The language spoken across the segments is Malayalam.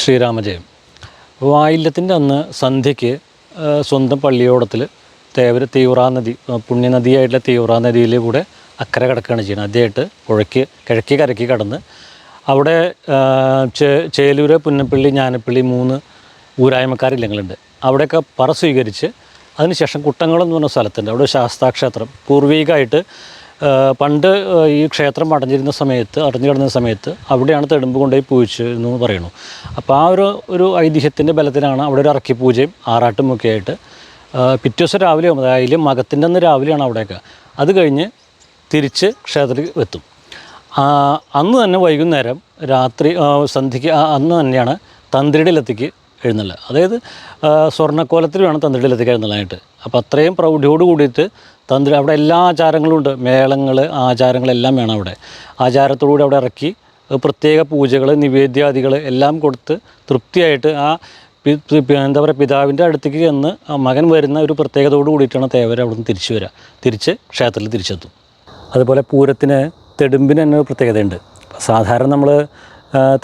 ശ്രീരാമജയം. വായില്യത്തിന്റെ അന്ന് സന്ധ്യയ്ക്ക് സ്വന്തം പള്ളിയോടത്തിൽ തേവര തീവ്രാ നദി ആ, പുണ്യനദിയായിട്ടുള്ള തീവ്രാ നദിയിൽ കൂടെ അക്കരെ കിടക്കുകയാണ് ചെയ്യുന്നത്. ആദ്യമായിട്ട് പുഴയ്ക്ക് കിഴക്കി കരക്കി കടന്ന് അവിടെ ചേലൂര് പുന്നപ്പള്ളി ഞാനപ്പള്ളി മൂന്ന് ഊരായ്മക്കാരില്ലങ്ങളുണ്ട് അവിടെയൊക്കെ പറ സ്വീകരിച്ച് അതിനുശേഷം കുട്ടങ്ങളെന്ന് പറഞ്ഞ സ്ഥലത്തുണ്ട്. അവിടെ ശാസ്താക്ഷേത്രം. പൂർവികമായിട്ട് പണ്ട് ഈ ക്ഷേത്രം അടഞ്ഞിരുന്ന സമയത്ത് അടഞ്ഞു കിടന്ന സമയത്ത് അവിടെയാണ് തെടുമ്പ് കൊണ്ടുപോയി പൂജിച്ചു എന്ന് പറയുന്നു. അപ്പോൾ ആ ഒരു ഒരു ഐതിഹ്യത്തിന്റെ ബലത്തിലാണ് അവിടെ ഒരു ഇറക്കി പൂജയും ആറാട്ടും ഒക്കെ ആയിട്ട് പിറ്റേ ദിവസം രാവിലെ അതായത് മകത്തിന്റെ അന്ന് രാവിലെയാണ് അവിടെയൊക്കെ. അത് കഴിഞ്ഞ് തിരിച്ച് ക്ഷേത്രത്തിൽ എത്തും. അന്ന് തന്നെ വൈകുന്നേരം രാത്രി സന്ധ്യയ്ക്ക് അന്ന് തന്നെയാണ് തന്ത്രിയുടെ ലത്തിക്ക് എഴുന്നള്ള. അതായത് സ്വർണക്കോലത്തിൽ വേണം തന്ത്രിയിലെത്തിക്കുക ലത്തിക്ക് എഴുന്നള്ളാനായിട്ട് അപ്പോൾ അത്രയും പ്രൗഢിയോട് കൂടിയിട്ട് തന്ത്രി അവിടെ എല്ലാ ആചാരങ്ങളും ഉണ്ട്. മേളങ്ങൾ ആചാരങ്ങളെല്ലാം വേണം അവിടെ. ആചാരത്തോടുകൂടി അവിടെ ഇറക്കി പ്രത്യേക പൂജകൾ നിവേദ്യാദികൾ എല്ലാം കൊടുത്ത് തൃപ്തിയായിട്ട് ആ എന്താ പറയുക പിതാവിന്റെ അടുത്തേക്ക് ചെന്ന് ആ മകൻ വരുന്ന ഒരു പ്രത്യേകതയോട് കൂടിയിട്ടാണ് തേവർ അവിടെ നിന്ന് തിരിച്ചു വരിക തിരിച്ച് ക്ഷേത്രത്തിൽ തിരിച്ചെത്തും. അതുപോലെ പൂരത്തിന് തെടുമ്പിന് തന്നെ ഒരു പ്രത്യേകതയുണ്ട്. സാധാരണ നമ്മൾ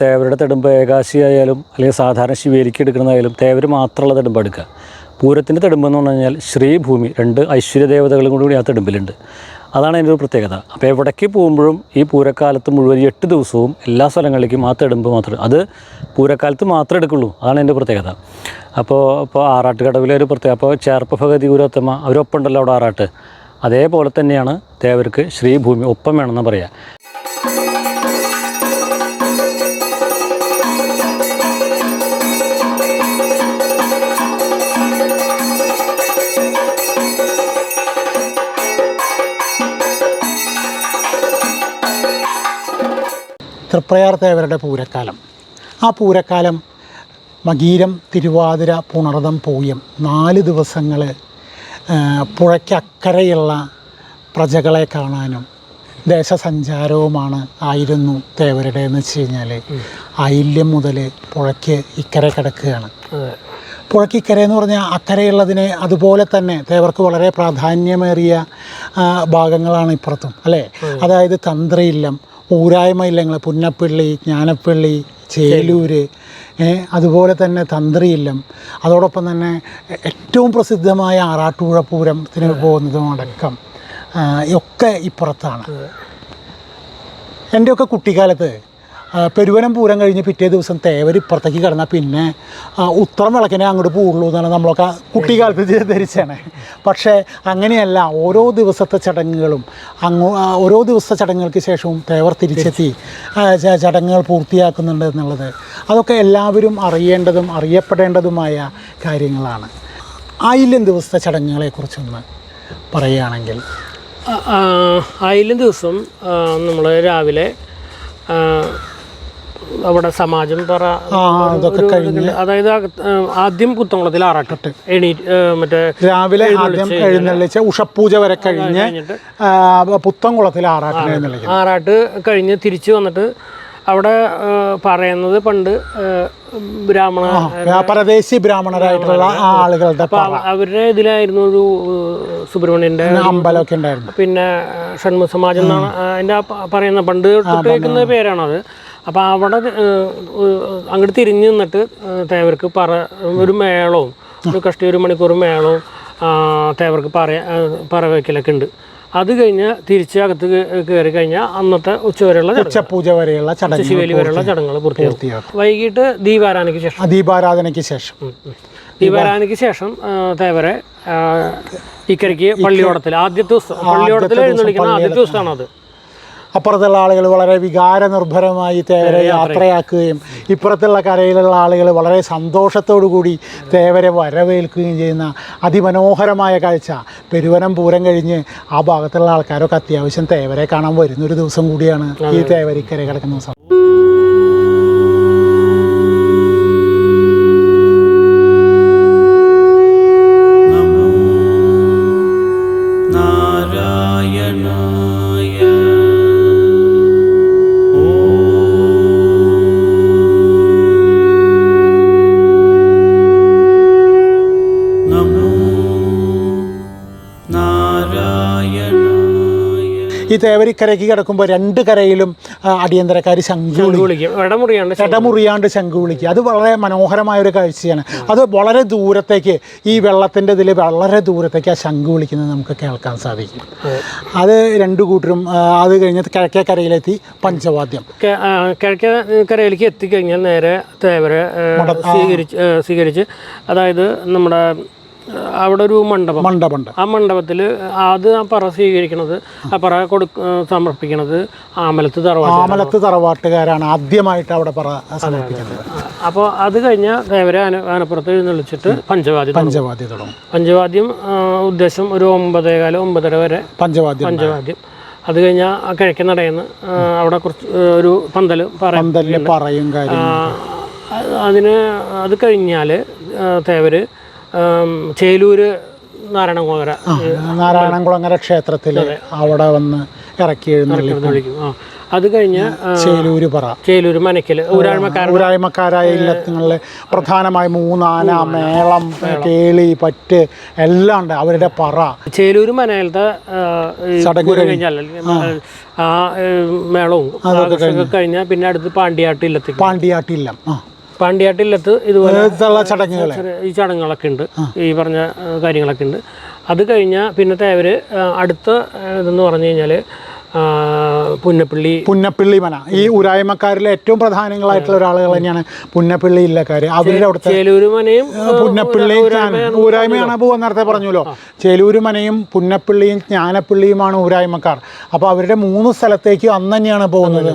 തേവരുടെ തെടുമ്പ് ഏകാശി ആയാലും അല്ലെങ്കിൽ സാധാരണ ശിവേലിക്ക് എടുക്കുന്നതായാലും തേവർ മാത്രമുള്ള തെടുമ്പ് എടുക്കുക. പൂരത്തിന്റെ തെടുമ്പ് എന്ന് പറഞ്ഞു കഴിഞ്ഞാൽ ശ്രീഭൂമി രണ്ട് ഐശ്വര്യ ദേവതകളും കൂടി ആ തെടുമ്പിലുണ്ട്. അതാണ് അതിന്റെ ഒരു പ്രത്യേകത. അപ്പോൾ എവിടേക്ക് പോകുമ്പോഴും ഈ പൂരക്കാലത്ത് മുഴുവൻ എട്ട് ദിവസവും എല്ലാ സ്ഥലങ്ങളിലേക്കും ആ തെടുമ്പ് മാത്രം അത് പൂരക്കാലത്ത് മാത്രമേ എടുക്കുള്ളൂ. അതാണ് അതിന്റെ പ്രത്യേകത. അപ്പോൾ അപ്പോൾ ആറാട്ടുകടവിലെ ഒരു പ്രത്യേകത അപ്പോൾ ചേർപ്പ ഭഗതി ഗുരുത്തമ്മ അവരൊപ്പം ഉണ്ടല്ലോ അവിടെ ആറാട്ട്. അതേപോലെ തന്നെയാണ് ദേവർക്ക് ശ്രീഭൂമി ഒപ്പം വേണമെന്ന് പറയാം തൃപ്രയാർ ദേവരുടെ പൂരക്കാലം. ആ പൂരക്കാലം മകീരം തിരുവാതിര പുണർതം പൂയം നാല് ദിവസങ്ങൾ പുഴയ്ക്കക്കരയുള്ള പ്രജകളെ കാണാനും ദേശസഞ്ചാരവുമാണ് ആയിരുന്നു തേവരുടെ എന്ന് വെച്ച് കഴിഞ്ഞാൽ ആയില്യം മുതൽ പുഴയ്ക്ക് ഇക്കരെ കിടക്കുകയാണ്. പുഴയ്ക്ക് ഇക്കര എന്ന് പറഞ്ഞാൽ അക്കരയുള്ളതിനെ അതുപോലെ തന്നെ തേവർക്ക് വളരെ പ്രാധാന്യമേറിയ ഭാഗങ്ങളാണ് ഇപ്പുറത്തും അല്ലേ? അതായത് തന്ത്രയില്ലം ഊരായ്മ ഇല്ലങ്ങൾ പുന്നപ്പള്ളി ജ്ഞാനപ്പള്ളി ചേലൂര് അതുപോലെ തന്നെ തന്ത്രിയില്ലം. അതോടൊപ്പം തന്നെ ഏറ്റവും പ്രസിദ്ധമായ ആറാട്ടുപുഴ പൂരത്തിന് പോകുന്നതും അടക്കം ഒക്കെ ഇപ്പുറത്താണ്. എന്റെയൊക്കെ കുട്ടിക്കാലത്ത് പെരുവനം പൂരം കഴിഞ്ഞ് പിറ്റേ ദിവസം തേവർ ഇപ്പുറത്തേക്ക് കിടന്നാൽ പിന്നെ ഉത്തരം വിളക്കിനെ അങ്ങോട്ട് പോകുള്ളൂ എന്നാണ് നമ്മളൊക്കെ കുട്ടിക്കാലത്ത് ധരിച്ചാണ് പക്ഷേ അങ്ങനെയല്ല ഓരോ ദിവസത്തെ ചടങ്ങുകളും അങ്ങോ ഓരോ ദിവസത്തെ ചടങ്ങുകൾക്ക് ശേഷവും തേവർ തിരിച്ചെത്തി ചടങ്ങുകൾ പൂർത്തിയാക്കുന്നുണ്ട് എന്നുള്ളത്. അതൊക്കെ എല്ലാവരും അറിയേണ്ടതും അറിയപ്പെടേണ്ടതുമായ കാര്യങ്ങളാണ്. ആയില്യം ദിവസത്തെ ചടങ്ങുകളെക്കുറിച്ചൊന്ന് പറയുകയാണെങ്കിൽ. ആയിരം ദിവസം നമ്മൾ രാവിലെ അവിടെ സമാജം പറ അതൊക്കെ കഴിഞ്ഞ് അതായത് ആദ്യം കുത്തംകുളത്തിൽ ആറാട്ട് എണീറ്റ് ആ, മറ്റേ രാവിലെ ആദ്യം എഴുന്നള്ളിച്ച് ഉഷപ്പൂജ വരെ കഴിഞ്ഞ് പുത്തംകുളത്തിൽ ആറാട്ട്. ആറാട്ട് കഴിഞ്ഞ് തിരിച്ചു വന്നിട്ട് അവിടെ പറയുന്നത് പണ്ട് ബ്രാഹ്മണ പരദേശി ബ്രാഹ്മണരായിട്ടുള്ള ആളുകളുടെ അവരുടെ ഇതിലായിരുന്നു ഒരു സുബ്രഹ്മണ്യന്റെ അമ്പലമൊക്കെ ഉണ്ടായിരുന്നു. പിന്നെ ഷൺമുഖ സമാജം എന്നാണ് എന്റെ പറയുന്ന പണ്ട് കേൾക്കുന്ന പേരാണത്. അപ്പോൾ അവിടെ അങ്ങോട്ട് തിരിഞ്ഞു നിന്നിട്ട് തേവർക്ക് പറ ഒരു മേളവും ഒരു കഷ്ടി ഒരു മണിക്കൂർ മേളവും തേവർക്ക് പറ വയ്ക്കലൊക്കെ ഉണ്ട്. അത് കഴിഞ്ഞ് തിരിച്ച് അകത്ത് കയറി കഴിഞ്ഞാൽ അന്നത്തെ ഉച്ചവരെയുള്ള വരെയുള്ള ഉച്ചപൂജ വരെയുള്ള ചടങ്ങ് ശിവേലി വരെയുള്ള ചടങ്ങുകൾ പൂർത്തിയാക്കും. വൈകിട്ട് ദീപാരാധനയ്ക്ക് ശേഷം. ദീപാരാധനയ്ക്ക് ശേഷം. ദീപാരാധനയ്ക്ക് ശേഷം തേവരെ ഇക്കരയ്ക്ക് പള്ളിയോടത്തിൽ ആദ്യത്തെ ദിവസം പള്ളിയോടത്തിൽ എഴുന്നള്ളിക്കുന്ന ആദ്യത്തെ ദിവസമാണ് അത് അപ്പുറത്തുള്ള ആളുകൾ വളരെ വികാരനിർഭരമായി തേവരെ യാത്രയാക്കുകയും ഇപ്പുറത്തുള്ള കരയിലുള്ള ആളുകൾ വളരെ സന്തോഷത്തോടു കൂടി തേവരെ വരവേൽക്കുകയും ചെയ്യുന്ന അതിമനോഹരമായ കാഴ്ച. പെരുവനം പൂരം കഴിഞ്ഞ് ആ ഭാഗത്തുള്ള ആൾക്കാരൊക്കെ അത്യാവശ്യം തേവരെ കാണാൻ വരുന്നൊരു ദിവസം കൂടിയാണ് ഈ തേവരിക്കര കിടക്കുന്ന ദിവസം. നമോ ഈ തേവരിക്കരയ്ക്ക് കിടക്കുമ്പോൾ രണ്ട് കരയിലും അടിയന്തരക്കാർ ശംഖു വിളിക്കും. ഇടമുറിയാണ്ട് ശംഖു വിളിക്കുക അത് വളരെ മനോഹരമായ ഒരു കാഴ്ചയാണ്. അത് വളരെ ദൂരത്തേക്ക് ഈ വെള്ളത്തിന്റെ ഇതിൽ വളരെ ദൂരത്തേക്ക് ആ ശംഖു വിളിക്കുന്നത് നമുക്ക് കേൾക്കാൻ സാധിക്കും. അത് രണ്ട് കൂട്ടരും അത് കഴിഞ്ഞ് കിഴക്കേ കരയിലെത്തി പഞ്ചവാദ്യം. കിഴക്കേ കരയിലേക്ക് എത്തിക്കഴിഞ്ഞാൽ നേരെ തേവരെ സ്വീകരിച്ച് സ്വീകരിച്ച് അതായത് നമ്മുടെ അവിടെ ഒരു മണ്ഡപം. മണ്ഡപമുണ്ട്. ആ മണ്ഡപത്തിൽ അത് ആ പറ സ്വീകരിക്കണത് ആ പറ കൊടു സമർപ്പിക്കണത് ആമലത്ത് തറവാട്ട് ആമലത്ത് തറവാട്ടുകാരാണ് ആദ്യമായിട്ട് അവിടെ പറ സമർപ്പിക്കുന്നത്. അപ്പോൾ അത് കഴിഞ്ഞ കേവര ആന ആനപ്പുറത്ത് എഴുന്നള്ളിച്ചിട്ട് പഞ്ചവാദ്യം. പഞ്ചവാദ്യം തുടങ്ങും. പഞ്ചവാദ്യം ഉദ്ദേശം ഒരു ഒമ്പതേകാലം ഒമ്പതര വരെ പഞ്ചവാദ്യം പഞ്ചവാദ്യം. അത് കഴിഞ്ഞാൽ ആ കിഴക്കൻ നടയെന്ന് അവിടെ കുറച്ച് ഒരു പന്തൽ പറയും. ആ, അതിന് അത് കഴിഞ്ഞാൽ തേവര് ചേലൂര് നാരായണകുളങ്ങര. നാരായണകുളങ്ങര ക്ഷേത്രത്തിൽ അവിടെ വന്ന് ഇറക്കി എഴുന്നള്ളി എന്ന് വിളിക്കും ആ അത് കഴിഞ്ഞ് ചേലൂര് പറ. ചേലൂര് മനക്കൽ ഊരാഴ്മക്കാരൻ ഊരായ്മക്കാരായ ഇല്ലങ്ങളിൽ പ്രധാനമായി മൂന്നാന മേളം കേളി പറ്റ് എല്ലാം ഉണ്ട് അവരുടെ പറ. ചേലൂര് മനയിലത്തെ കഴിഞ്ഞാൽ ആ. മേളവും കഴിഞ്ഞാൽ പിന്നെ അടുത്ത് പാണ്ടിയാട്ട് ഇല്ലത്തേക്ക്. പാണ്ടിയാട്ടില്ലം ആ. പാണ്ടിയാട്ട് ഇല്ലത്ത് ഇതുപോലെ ചടങ്ങുകൾ ഈ ചടങ്ങുകളൊക്കെ ഉണ്ട്. ഈ പറഞ്ഞ കാര്യങ്ങളൊക്കെ ഉണ്ട്. അത് കഴിഞ്ഞാൽ പിന്നത്തെ അവർ അടുത്ത ഇതെന്ന് പറഞ്ഞു കഴിഞ്ഞാൽ പുന്നപ്പള്ളി. പുന്നപ്പിള്ളി മന. ഈ ഉരായ്മക്കാരിലെ ഏറ്റവും പ്രധാനങ്ങളായിട്ടുള്ള ഒരാളുകൾ തന്നെയാണ് പുന്നപ്പള്ളി ഇല്ലക്കാര്. അവരുടെ അവിടുത്തെ ചേലൂരു മനയും പുന്നപ്പള്ളി ഊരായ്മയാണ് പോവാൻ നേരത്തെ പറഞ്ഞല്ലോ. ചേലൂര് മനയും പുന്നപ്പള്ളിയും ജ്ഞാനപ്പള്ളിയുമാണ് ഊരായ്മക്കാർ അപ്പോൾ അവരുടെ മൂന്ന് സ്ഥലത്തേക്ക് അന്ന് തന്നെയാണ് പോകുന്നത്.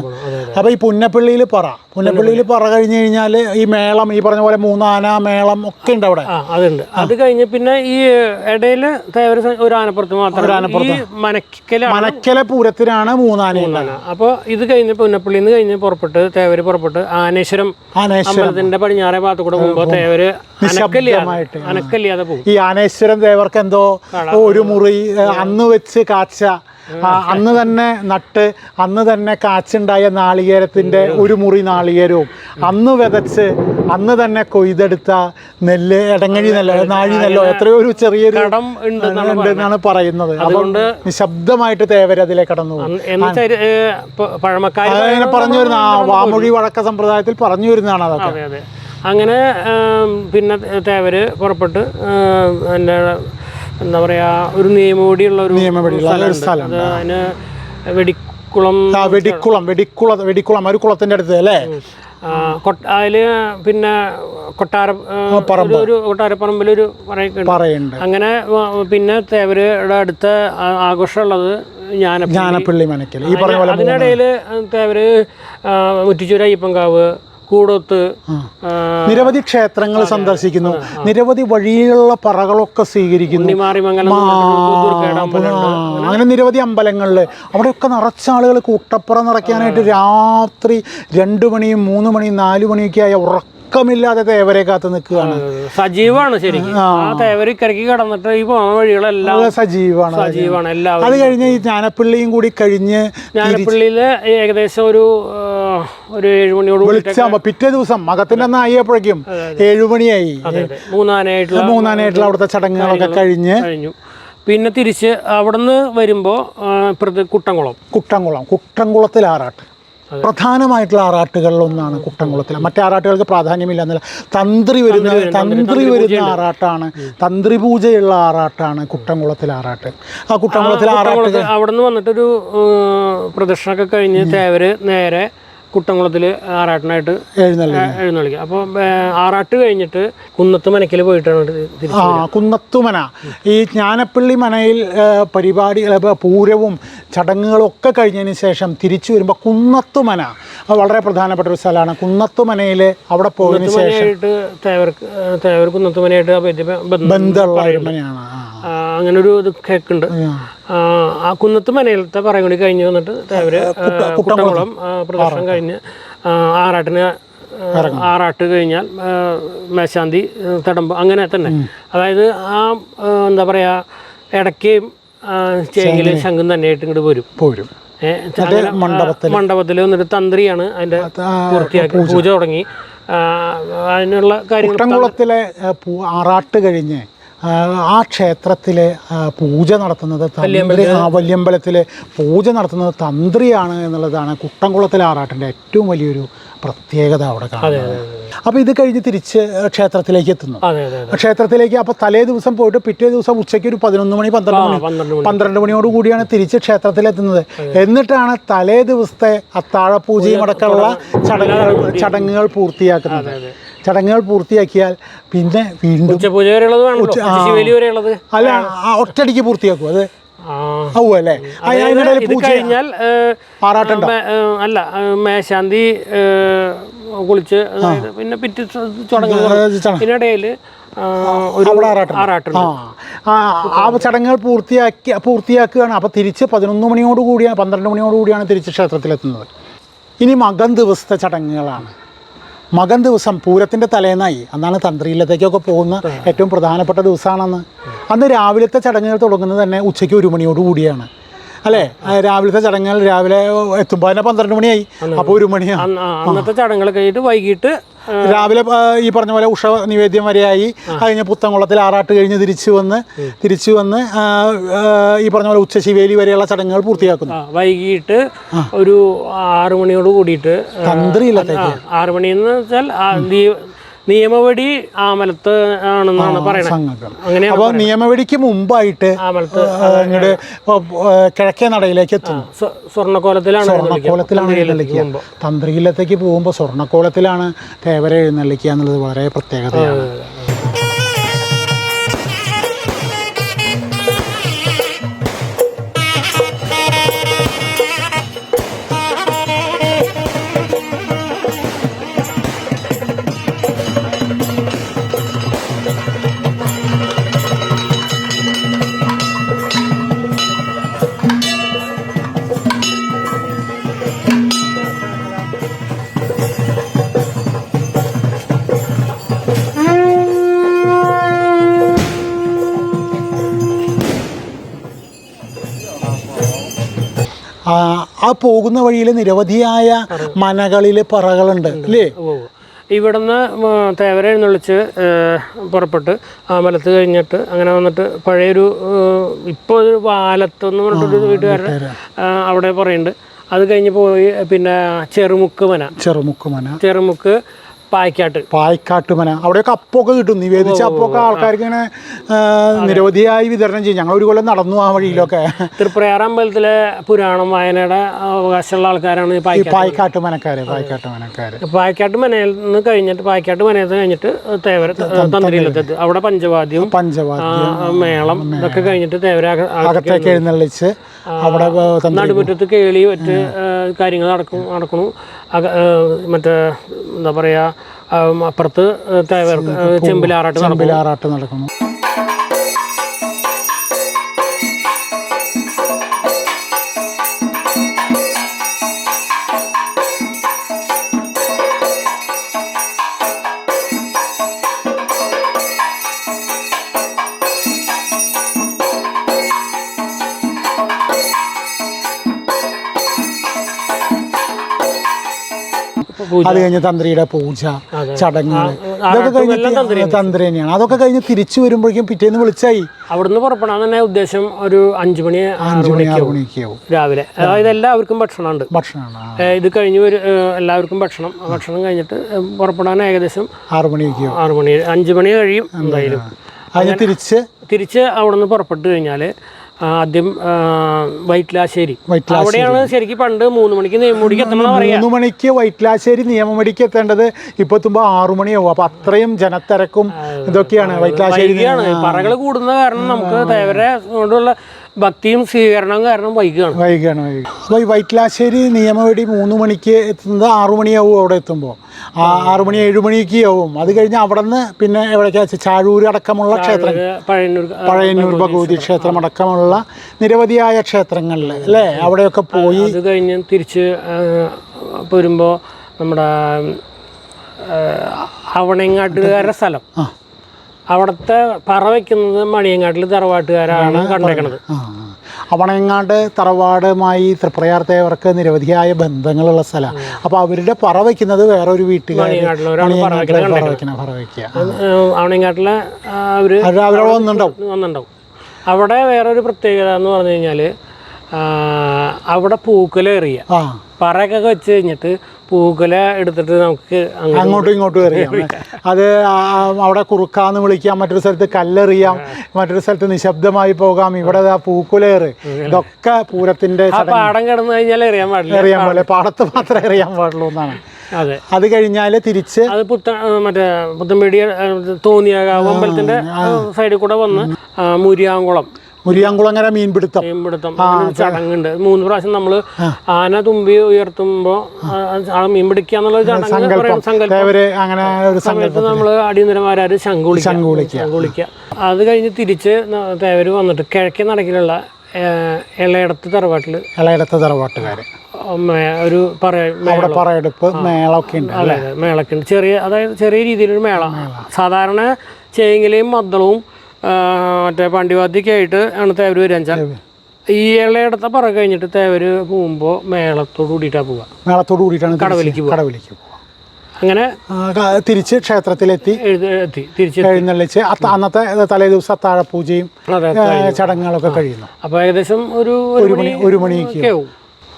അപ്പോൾ ഈ പുന്നപ്പള്ളിയിൽ പറ. പുന്നപ്പള്ളിയിൽ പറ കഴിഞ്ഞ് കഴിഞ്ഞാൽ ഈ മേളം ഈ പറഞ്ഞ പോലെ മൂന്നാന മേളം ഒക്കെ ഉണ്ട് അവിടെ. അതുണ്ട്. അത് കഴിഞ്ഞ് പിന്നെ ഈ ഇടയിൽ ഒരു ആനപ്പുറത്ത് മാത്രം. ഈ മനക്കലാണ് മനക്കല പൂരത്തിനാണ് മൂന്നാന. അപ്പോൾ ഇത് കഴിഞ്ഞ് പുന്നപ്പള്ളിയിൽ നിന്ന് കഴിഞ്ഞ് പുറപ്പെട്ട് തേവര് പുറപ്പെട്ട് ആനേശ്വരം അമ്പലത്തിന്റെ പടിഞ്ഞാറേ ഭാഗത്ത് കൂടെ പോകുമ്പോൾ തേവര് അനക്കല്ലിയാതെ പോകും. ഈ ആനേശ്വരം തേവർക്ക് എന്തോ ഒരു മുറി അന്ന് വെച്ച് കാച്ച അന്ന് തന്നെ നട്ട് അന്ന് തന്നെ കാച്ചുണ്ടായ നാളികേരത്തിന്റെ ഒരു മുറി നാളികേരവും. അന്ന് വിതച്ച് അന്ന് തന്നെ കൊയ്തെടുത്ത നെല്ല് എടങ്ങഴി നെല്ലോ നാഴി നെല്ലോ എത്രയോ ഒരു ചെറിയൊരു കടം ഉണ്ട് എന്നാണ് പറയുന്നത്. അതുകൊണ്ട് നിശബ്ദമായിട്ട് തേവര അതിലെ കടന്നു എന്ന് അങ്ങനെ പറഞ്ഞു വരുന്ന വാമൊഴി വഴക്ക സമ്പ്രദായത്തിൽ പറഞ്ഞു വരുന്നതാണ് അതൊക്കെ. അതെ അതെ. അങ്ങനെ പിന്നെ തേവര് പുറപ്പെട്ട് ആം, പിന്നെ എന്താ പറയാ ഒരു നിയമപടിയുള്ള ഒരു സ്ഥലം അതിന് വെടിക്കുളം വെടിക്കുളം വെടിക്കുള വെടിക്കുളം ഒരു കുളത്തിന്റെ അടുത്ത് അല്ലേ? അതിൽ പിന്നെ കൊട്ടാര ഒരു കൊട്ടാരപ്പറമ്പിലൊരു പറയുന്നുണ്ട് അങ്ങനെ പിന്നെ തേവരുടെ അടുത്ത ആഘോഷമുള്ളത് ഞാനപ്പള്ളി. ജ്ഞാനപ്പിള്ളി മനക്കൽ ഈ പറഞ്ഞ പോലെ അതിനിടയിൽ തേവര് മുറ്റിച്ചൂര് അയ്യപ്പൻകാവ് കൂടൊത്ത് നിരവധി ക്ഷേത്രങ്ങൾ സന്ദർശിക്കുന്നു. നിരവധി വഴിയിലുള്ള പറകളൊക്കെ സ്വീകരിക്കുന്നു. അങ്ങനെ നിരവധി അമ്പലങ്ങളിൽ അവിടെയൊക്കെ നിറച്ച ആളുകൾ കൂട്ടപ്പുറം നിറയ്ക്കാനായിട്ട് രാത്രി രണ്ട് മണിയും മൂന്ന് മണിയും നാല് മണിയൊക്കെ ആയ ഉറക്കമില്ലാതെ തേവരെ കാത്ത് നിൽക്കുകയാണ്. സജീവമാണ് ശരിക്കും. കടന്നിട്ട് ഈ പോകുന്ന വഴികളെല്ലാം സജീവാണ് സജീവമാണ് സജീവമാണ് എല്ലാം അത് കഴിഞ്ഞ് ഈ ജ്ഞാനപ്പിള്ളിയും കൂടി കഴിഞ്ഞ് ഞാനപ്പള്ളിയിൽ ഏകദേശം ഒരു ഒരു ഏഴുമണിയോട് കൂടി വിളിച്ചാകുമ്പോ പിറ്റേ ദിവസം മകത്തിന്റെ അന്ന് ആയപ്പോഴേക്കും ഏഴുമണിയായി മൂന്നാനായിട്ടുള്ള മൂന്നാനായിട്ടുള്ള അവിടുത്തെ ചടങ്ങുകളൊക്കെ കഴിഞ്ഞ് കഴിഞ്ഞു. പിന്നെ തിരിച്ച് അവിടുന്ന് വരുമ്പോ ഇപ്പുറത്ത് കുട്ടംകുളം കുട്ടംകുളം കുട്ടംകുളത്തിൽ ആറാട്ട് പ്രധാനമായിട്ടുള്ള ആറാട്ടുകളിലൊന്നാണ് കുട്ടംകുളത്തിൽ മറ്റേ ആറാട്ടുകൾക്ക് പ്രാധാന്യമില്ല എന്നല്ല. തന്ത്രി വരുന്ന തന്ത്രി വരുന്ന ആറാട്ടാണ്. തന്ത്രി പൂജയുള്ള ആറാട്ടാണ് കുട്ടംകുളത്തിൽ ആറാട്ട്. ആ കുട്ടംകുളത്തിൽ ആറാട്ട് അവിടെ നിന്ന് വന്നിട്ടൊരു പ്രദക്ഷിണമൊക്കെ കഴിഞ്ഞ് തേവര് നേരെ കുട്ടംകുളത്തിൽ ആറാട്ടിനായിട്ട് എഴുന്നള്ളി എഴുന്നള്ളിക്കുക അപ്പോൾ ആറാട്ട് കഴിഞ്ഞിട്ട് കുന്നത്ത് മനക്കിൽ പോയിട്ടാണ് ആ കുന്നത്തുമന ഈ ജ്ഞാനപ്പള്ളി മനയിൽ പരിപാടികൾ പരിപാടി പൂരവും ചടങ്ങുകളും ഒക്കെ കഴിഞ്ഞതിന് ശേഷം തിരിച്ചു വരുമ്പോൾ കുന്നത്തുമന അത് വളരെ പ്രധാനപ്പെട്ട ഒരു സ്ഥലമാണ്. കുന്നത്തുമനയിൽ അവിടെ പോയതിനു ശേഷം തേവർ തേവർ കുന്നത്ത് മനയായിട്ട് വലിയ ബന്ധമുള്ള ഒരു മനയാണ്. അങ്ങനെ ഒരു ഇത് കേക്കുണ്ട്. ആ, കുന്നത്ത് മനയിലത്തെ പറയും കൂടി കഴിഞ്ഞ് വന്നിട്ട് അവർ കുട്ടംകുളം പ്രദർശനം കഴിഞ്ഞ് ആറാട്ടിന് ആറാട്ട് കഴിഞ്ഞാൽ മേശാന്തി തടമ്പ് അങ്ങനെ തന്നെ. അതായത് ആ എന്താ പറയാ ഇടയ്ക്കയും ചേങ്ങിൽ ശംഖും തന്നെയായിട്ട് ഇങ്ങോട്ട് വരും. പോരും. മണ്ഡപത്തിൽ വന്നിട്ട് തന്ത്രിയാണ് അതിന്റെ പൂർത്തിയാക്കി പൂജ. തുടങ്ങി. അതിനുള്ള കാര്യങ്ങൾ ആറാട്ട് കഴിഞ്ഞ് ആ, ക്ഷേത്രത്തിലെ പൂജ നടത്തുന്നത് തന്ത്രി ആ വല്യമ്പലത്തിലെ പൂജ നടത്തുന്നത് തന്ത്രിയാണ് എന്നുള്ളതാണ് കുട്ടംകുളത്തിലെ ആറാട്ടിന്റെ ഏറ്റവും വലിയൊരു പ്രത്യേകത അവിടെ കാണുന്നത്. അപ്പോൾ ഇത് കഴിഞ്ഞ് തിരിച്ച് ക്ഷേത്രത്തിലേക്ക് എത്തുന്നു. ക്ഷേത്രത്തിലേക്ക് അപ്പോൾ തലേ ദിവസം പോയിട്ട് പിറ്റേ ദിവസം ഉച്ചയ്ക്ക് ഒരു പതിനൊന്ന് മണി പന്ത്രണ്ട് മണി പന്ത്രണ്ട് മണി. പന്ത്രണ്ട് മണിയോട് കൂടിയാണ് തിരിച്ച് ക്ഷേത്രത്തിലെത്തുന്നത് എന്നിട്ടാണ് തലേ ദിവസത്തെ അത്താഴ പൂജയും അടക്കമുള്ള ചടങ്ങുകൾ ചടങ്ങുകൾ പൂർത്തിയാക്കുന്നത്. ചടങ്ങുകൾ പൂർത്തിയാക്കിയാൽ പിന്നെ വീണ്ടും അല്ല ഒറ്റടിക്ക് പൂർത്തിയാക്കും. അത് അല്ലേ കഴിഞ്ഞാൽ അല്ല മേശാന്തി കുളിച്ച് പിന്നെ പിറ്റേ. ഇതിനിടയിൽ ആ ചടങ്ങുകൾ പൂർത്തിയാക്കി പൂർത്തിയാക്കുകയാണ്. അപ്പോൾ തിരിച്ച് പതിനൊന്ന് മണിയോട് കൂടിയാണ് പന്ത്രണ്ട് മണിയോട് കൂടിയാണ് തിരിച്ച് ക്ഷേത്രത്തിലെത്തുന്നത്. ഇനി മകൻ ദിവസത്തെ ചടങ്ങുകളാണ്. മകൻ ദിവസം പൂരത്തിന്റെ തലേന്നായി. അന്നാണ് തന്ത്രിയിലത്തേക്കൊക്കെ പോകുന്ന ഏറ്റവും പ്രധാനപ്പെട്ട ദിവസമാണെന്ന്. അന്ന് രാവിലത്തെ ചടങ്ങുകൾ തുടങ്ങുന്നത് തന്നെ ഉച്ചയ്ക്ക് ഒരു മണിയോട് കൂടിയാണ്. അല്ലേ? രാവിലത്തെ ചടങ്ങുകൾ രാവിലെ എത്തുമ്പോൾ തന്നെ പന്ത്രണ്ട് മണിയായി. അപ്പോൾ ഒരു മണിയാണ് അന്നത്തെ ചടങ്ങുകൾ കഴിഞ്ഞിട്ട് വൈകിട്ട് രാവിലെ ഈ പറഞ്ഞ പോലെ ഉഷ നിവേദ്യം വരെയായി. കഴിഞ്ഞ പുത്തൻകുളത്തിൽ ആറാട്ട് കഴിഞ്ഞ് തിരിച്ചു വന്ന് തിരിച്ചു വന്ന് ഈ പറഞ്ഞ പോലെ ഉച്ചശിവേലി വരെയുള്ള ചടങ്ങുകൾ പൂർത്തിയാക്കുന്നു. വൈകിട്ട് ഒരു ആറു മണിയോട് കൂടിയിട്ട് തന്ത്രി ആറു ആ, മണിന്ന് വെച്ചാൽ നിയമവടി ആമലത്ത് ആണെന്നാണ് പറയുന്നത് അപ്പൊ നിയമവടിക്ക് അപ്പോൾ നിയമവടിക്ക് മുമ്പായിട്ട് ആമലത്ത് ഇങ്ങോട്ട് കിഴക്കേ നടയിലേക്ക് എത്തുന്നു. സ്വ- സ്വർണക്കോലത്തിലാണ് എഴുന്നള്ളിക്കുക. സ്വർണക്കോലത്തിലാണ് എഴുന്നള്ളിക്കുക. തന്ത്രിയിലത്തേക്ക് പോകുമ്പോൾ സ്വർണക്കോലത്തിലാണ് തേവര എഴുന്നള്ളിക്കുക എന്നുള്ളത് വളരെ പ്രത്യേകതയാണ്. ആ പോകുന്ന വഴിയിൽ നിരവധിയായ മനകളിൽ പറകളുണ്ട് അല്ലേ. ഇവിടുന്ന് തേവര എഴുന്നള്ളിച്ച് പുറപ്പെട്ട് ആമലത്ത് കഴിഞ്ഞിട്ട് അങ്ങനെ വന്നിട്ട് പഴയൊരു ഇപ്പോൾ ഒരു പാലത്ത് എന്ന് പറഞ്ഞിട്ടൊരു വീട്ടുകാരുടെ അവിടെ പറയുന്നുണ്ട്. അത് കഴിഞ്ഞ് പോയി പിന്നെ ചെറുമുക്ക് മന. ചെറുമുക്ക് മന. ചെറുമുക്ക് പായ്ക്കാട്ട്. പായ്ക്കാട്ട് മന. അവിടെയൊക്കെ അപ്പൊക്കെ കിട്ടും. നിവേദിച്ച അപ്പൊക്കെ ആൾക്കാർക്ക് ഇങ്ങനെ നിരവധിയായി വിതരണം ചെയ്യും. ഞങ്ങൾ ഒരു കൊല്ലം നടന്നു ആ വഴിയിലൊക്കെ. തൃപ്രയാർ അമ്പലത്തിലെ പുരാണം വായനയുടെ അവകാശമുള്ള ആൾക്കാരാണ് ഈ മനക്കാര് പായ്ക്കാട്ട് മനക്കാര്. പായ്ക്കാട്ട് മനയിൽ നിന്ന് കഴിഞ്ഞിട്ട് പായ്ക്കാട്ട് മനയിൽ നിന്ന് കഴിഞ്ഞിട്ട് തേവര തന്ത്രിയിലെത്തത് അവിടെ പഞ്ചവാദ്യം പഞ്ചവാദ്യം മേളം ഇതൊക്കെ കഴിഞ്ഞിട്ട് തേവര അകത്തേക്ക് എഴുന്നള്ളിച്ച് അവിടെ നടുമുറ്റത്ത് കേളി മറ്റ് കാര്യങ്ങൾ നടക്കും നടക്കണു. മറ്റേ എന്താ പറയാ ആ, അപ്പുറത്ത് ചെമ്പിലാറാട്ട് ചെമ്പിലാറാട്ട് നടക്കുന്നു. അത് കഴിഞ്ഞ് തന്ത്രിയുടെ പൂജ. ചടങ്ങുകൾ ഇതൊക്കെ കഴിഞ്ഞ് തന്ത്രി തന്നെയാണ്. അതൊക്കെ കഴിഞ്ഞ് തിരിച്ചു വരുമ്പോഴേക്കും പിറ്റേന്ന് വിളിച്ചായി. അവിടുന്ന് പുറപ്പെടാൻ തന്നെ ഉദ്ദേശം ഒരു അഞ്ചു മണി അഞ്ചു മണി ആറ് മണിക്കാവും രാവിലെ. അതായത് എല്ലാവർക്കും ഭക്ഷണമുണ്ട്. ഭക്ഷണമാണ് ഇത് കഴിഞ്ഞ് എല്ലാവർക്കും ഭക്ഷണം. ഭക്ഷണം കഴിഞ്ഞിട്ട് പുറപ്പെടാൻ ഏകദേശം ആറ് മണിയൊക്കെയാവും ആറ് മണി അഞ്ച് മണി കഴിയും എന്തായാലും. അതിന് തിരിച്ച് തിരിച്ച് അവിടെ നിന്ന് പുറപ്പെട്ട് കഴിഞ്ഞാൽ ആദ്യം വൈറ്റ്ലാശ്ശേരി. അവിടെയാണ് ശരിക്കും പണ്ട് മൂന്ന് മണിക്ക് പറയാ. മൂന്ന് മണിക്ക് വൈറ്റ്ലാശ്ശേരി നിയമമടിക്ക് എത്തേണ്ടത് ഇപ്പൊ എത്തുമ്പോ ആറു മണിയാവും. അപ്പൊ അത്രയും ജനത്തിരക്കും ഇതൊക്കെയാണ് വൈറ്റ്ലാശ്ശേരി പറകൾ കൂടുന്ന കാരണം നമുക്ക് തേവരെ കൊണ്ടുള്ള ഭക്തിയും സ്വീകരണവും കാരണം വൈകാണ്. വൈകാണ് വൈകി അപ്പോൾ ഈ വൈറ്റ്ലാശ്ശേരി നിയമവടി മൂന്ന് മണിക്ക് എത്തുന്നത് ആറു മണിയാവും അവിടെ എത്തുമ്പോൾ ആ ആറു മണി ഏഴു മണിക്ക് ആവും അത് കഴിഞ്ഞ് അവിടെ നിന്ന് പിന്നെ എവിടേക്കാ ചാഴൂര് ചാഴൂർ അടക്കമുള്ള ക്ഷേത്രം. പഴയന്നൂർ ഭഗവതി ക്ഷേത്രം. അടക്കമുള്ള നിരവധിയായ ക്ഷേത്രങ്ങളിൽ അല്ലേ? അവിടെയൊക്കെ പോയി അത് കഴിഞ്ഞ് തിരിച്ച് പോരുമ്പോൾ നമ്മുടെ അവണങ്ങാട്ടുകാരുടെ സ്ഥലം. അവിടുത്തെ പറ വയ്ക്കുന്നത് മണിയങ്ങാട്ടിൽ തറവാട്ടുകാരാണ് കണ്ടേക്കണത്. ആ അവണങ്ങാട് തറവാടുമായി തൃപ്രയാർത്തവർക്ക് നിരവധിയായ ബന്ധങ്ങളുള്ള സ്ഥലമാണ് അപ്പോൾ അവരുടെ പറ വയ്ക്കുന്നത് വേറെ ഒരു അവർ വന്നിട്ടുണ്ടാവും. അവിടെ വേറൊരു പ്രത്യേകത എന്ന് പറഞ്ഞു കഴിഞ്ഞാൽ അവിടെ പൂക്കുല എറിയുക ആ. പറയൊക്കെ വെച്ച് കഴിഞ്ഞിട്ട് പൂക്കുല എടുത്തിട്ട് നമുക്ക് അങ്ങ് അങ്ങോട്ടും ഇങ്ങോട്ടും എറിയാം അത് അവിടെ കുറുക്കാന്ന് വിളിക്കാം. മറ്റൊരു സ്ഥലത്ത് കല്ലെറിയാം. മറ്റൊരു സ്ഥലത്ത് നിശബ്ദമായി പോകാം. ഇവിടെ പൂക്കുലേറ്. ഇതൊക്കെ പൂരത്തിന്റെ പാടം കിടന്നു കഴിഞ്ഞാൽ എറിയാൻ പാടില്ല. എറിയാൻ പാടില്ല. പാടത്ത് മാത്രമേ എറിയാൻ പാടുള്ളൂ എന്നാണ്. അതെ. അത് കഴിഞ്ഞാൽ തിരിച്ച് അത് പുത്ത മറ്റേ പുത്തമ്പേടിയ തോന്നിയ അമ്പലത്തിന്റെ സൈഡിൽ കൂടെ വന്ന് മുരിയാങ്കുളം. മുരിയാങ്കുളങ്ങര മീൻപിടുത്തം. മീൻപിടുത്തം ചടങ്ങുണ്ട്. മൂന്ന് പ്രാവശ്യം നമ്മൾ ആന തുമ്പി ഉയർത്തുമ്പോൾ ആ മീൻ പിടിക്കുക എന്നുള്ള ചടങ്ങ് സങ്കല്പം. നമ്മൾ അടിയന്തരമാരാര്. ശംഖ് വിളിക്കുക. അത് കഴിഞ്ഞ് തിരിച്ച് തേവര് വന്നിട്ട് കിഴക്കേ നടക്കിലുള്ള ഇളയിടത്ത് തറവാട്ടിൽ ഇളയിടത്ത് തറവാട്ടുകാര്. ഒരു അവിടെ പറയെടുപ്പ് മേളൊക്കെ ഉണ്ട് അതെ അതെ മേളൊക്കെ ഉണ്ട്. ചെറിയ അതായത് ചെറിയ രീതിയിലൊരു മേള. സാധാരണ ചേങ്ങിലയും മദ്ദളവും മറ്റേ പണ്ടിവാദിക്കായിട്ട് ആണ് തേവര് വരാൻ ഈ ഇളയിടത്തെ പറ കഴിഞ്ഞിട്ട് തേവര് പോകുമ്പോൾ മേളത്തോട് കൂടിയിട്ടാണ് പോവുക. മേളത്തോട് കൂടിയിട്ടാണ് കടവിലേക്ക് കടവലിക്ക് അങ്ങനെ തിരിച്ച് ക്ഷേത്രത്തിലെത്തി. എത്തി. തിരിച്ച് എഴുന്നള്ളിച്ച് അന്നത്തെ തലേ ദിവസം അത്താഴപൂജയും അതെ ചടങ്ങുകളൊക്കെ കഴിയുന്നു. അപ്പോൾ ഏകദേശം ഒരു ഒരു മണി ഒരു മണിയൊക്കെ ആവും.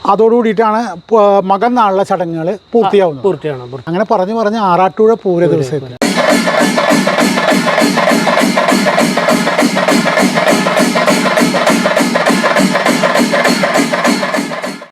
അതോടുകൂടിയിട്ടാണ് പ- മകൻ നാളിലെ ചടങ്ങുകൾ പൂർത്തിയാവുന്നത്. പൂർത്തിയാണ് അങ്ങനെ പറഞ്ഞു പറഞ്ഞ് ആറാട്ടുപുഴ പൂര ദിവസത്തിൽ